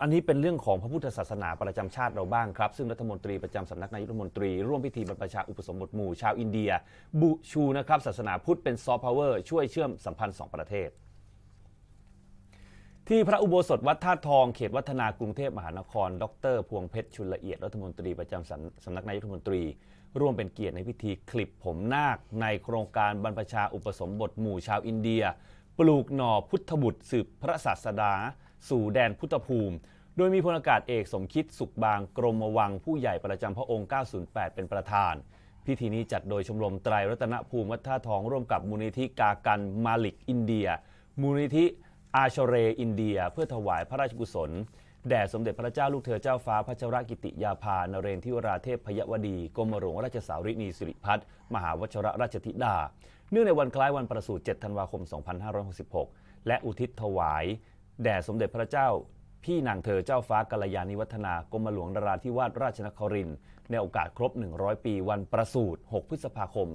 อันนี้เป็นเรื่องของพระพุทธศาสนาประจำชาติเราบ้างครับ ซึ่งรัฐมนตรีประจำสำนักนายกรัฐมนตรี ร่วมพิธีบรรพชาอุปสมบทหมู่ชาวอินเดีย บุชูนะครับศาสนาพุทธเป็นซอฟต์พาวเวอร์ช่วยเชื่อมสัมพันธ์สองประเทศที่พระอุโบสถวัดท่าตุทองเขตวัฒนากรุงเทพมหานคร ดร พวงเพชรชุนละเอียดรัฐมนตรีประจำสำสำนักนายกรัฐมนตรี ร่วมเป็นเกียรติในพิธีคลิปผมนาค ในโครงการบรรพชาอุปสมบทหมู่ชาวอินเดีย ปลูกหน่อพุทธบุตรสืบพระศาสดา สู่แดนพุทธภูมิ โดยมีพลอากาศเอกสมคิดสุขบางกรมวังผู้ใหญ่ประจำพระองค์ 908 เป็นประธาน พิธีนี้จัดโดยชมรมไตรรัตนภูมิวัดท่าทองร่วมกับมูลนิธิกากันมาลิกอินเดีย มูลนิธิอาชเรอินเดีย เพื่อถวายพระราชกุศลแด่สมเด็จพระเจ้าลูกเธอเจ้าฟ้าพัชรกิติยาภานเรนทิวราเทพพยวดีกรมหลวงราชสารินีสิริพัฒน์มหาวชรราชธิดา เนื่องในวันคล้ายวันประสูติ7ธันวาคม 2566 และอุทิศถวาย แด่สมเด็จพระเจ้า พี่นางเธอเจ้าฟ้ากัลยาณิวัฒนากรมหลวงนราธิวาสราชนครินทร์ในโอกาสครบ 100 ปีวันประสูติ 6 พฤษภาคม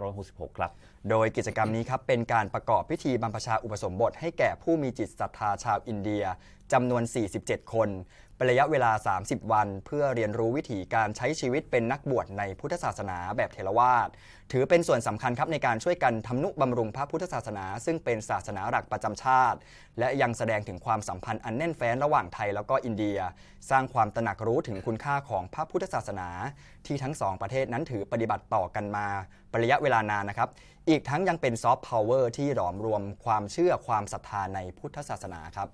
2566 ครับ โดยกิจกรรมนี้ครับเป็นการประกอบพิธีบรรพชาอุปสมบทให้แก่ผู้มีจิตศรัทธาชาวอินเดียจำนวน 47 คน เป็นระยะเวลา 30 วัน เพื่อเรียนรู้วิถีการใช้ชีวิตเป็นนักบวชในพุทธศาสนาแบบเทรวาสถือเป็นส่วนสำคัญครับในการช่วยกันทำนุบำรุงพระพุทธศาสนา ซึ่งเป็นศาสนาหลักประจำชาติ และยังแสดงถึงความสัมพันธ์อันแน่นแฟ้นระหว่างไทยแล้วก็อินเดีย สร้างความตระหนักรู้ถึงคุณค่าของพระพุทธศาสนา ที่ทั้งสองประเทศนั้นถือปฏิบัติต่อกันมาเป็นระยะเวลานานนะครับ อีกทั้งยังเป็นซอฟต์พาวเวอร์ที่หลอมรวมความเชื่อความศรัทธาในพุทธศาสนาครับ